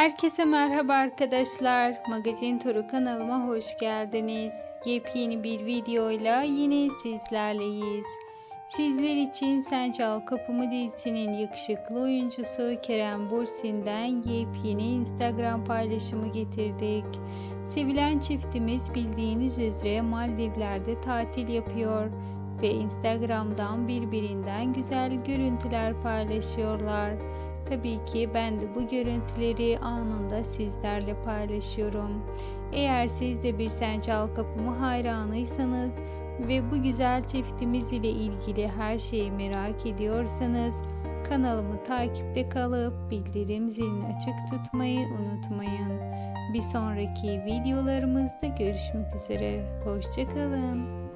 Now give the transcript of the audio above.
Herkese merhaba arkadaşlar. Magazin Turu kanalıma hoş geldiniz. Yepyeni bir videoyla yine sizlerleyiz. Sizler için Sen Çal Kapımı dizisinin yakışıklı oyuncusu Kerem Bursin'den yepyeni Instagram paylaşımı getirdik. Sevilen çiftimiz bildiğiniz üzere Maldivler'de tatil yapıyor ve Instagram'dan birbirinden güzel görüntüler paylaşıyorlar. Tabii ki ben de bu görüntüleri anında sizlerle paylaşıyorum. Eğer siz de bir Sen Çal Kapımı hayranıysanız ve bu güzel çiftimiz ile ilgili her şeyi merak ediyorsanız kanalımı takipte kalıp bildirim zilini açık tutmayı unutmayın. Bir sonraki videolarımızda görüşmek üzere. Hoşçakalın.